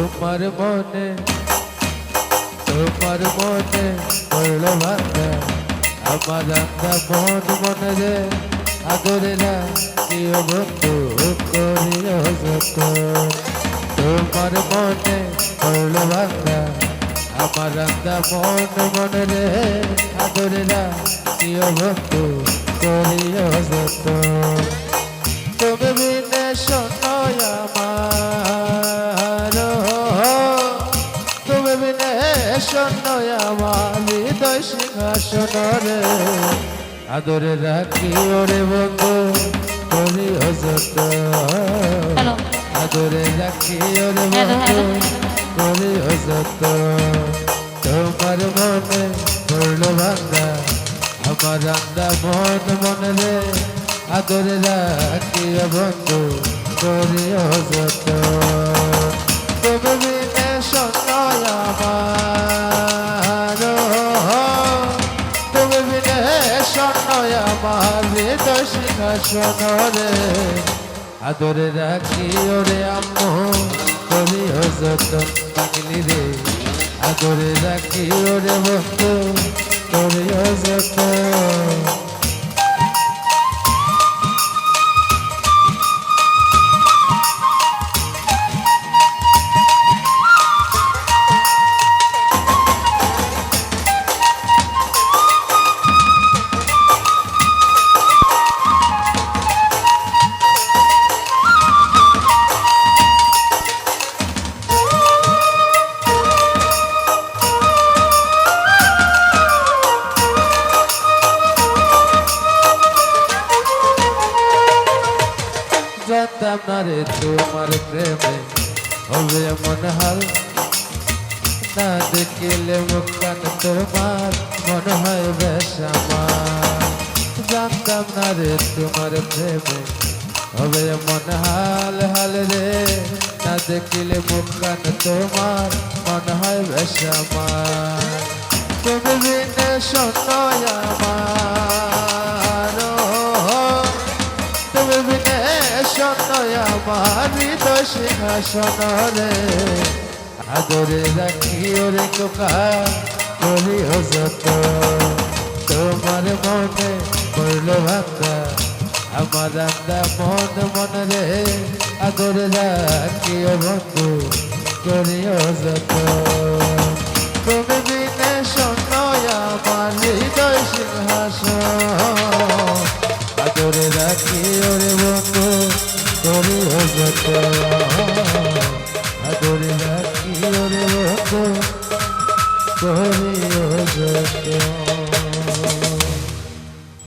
মনে, তোমার মনে পড়ল ভাঙ্গা আমার রাঙ্গা মন মনে রে, আদরে না প্রিয় বন্ধু করিও যত তোমার মনে পড়ল ভাঙ্গা আমার রাঙ্গা মন মনে রে, আদরে না প্রিয় বন্ধু করিও যত বিনে শোনয় আমার হৃদয় সিংহাসন রে। আদরে রাখি ওরে বন্ধু অযত হ্যালো। আদরে রাখি ওরে বন্ধু। করি অযত তোমার মনে পড়ল ভাঙ্গা আমার রান্দা মন মনে রে। আদরে রাখি বন্ধু করি অযত হৃদয় সিংহাসন রে আদরে রাখি ওরে আম্মু করি যতন পাগলি রে। আদরে রাখি ওরে মতো করি অযত জানতাম না রে তোমার প্রেমে হবে মন হাল। না দেখিলে মুখান তোমার, মন হয় বেশ আমার। জানতাম না রে তোমার প্রেমে হবে মন হাল হাল রে। না দেখিলে মুখান তোমার, মন হয় বেশ আমার। তুমি বিনে শোনয় আমার আমার হৃদয় সিংহাসন রে আদরে রাখি ওরে কোকা করি যত। তোমার মনে পড়ল ভাঙ্গা আমার আন্দা মন মন রে। আদরে রাখি ও বন্ধু করি যত। যত আদরে রাখি ওরে তোরি যত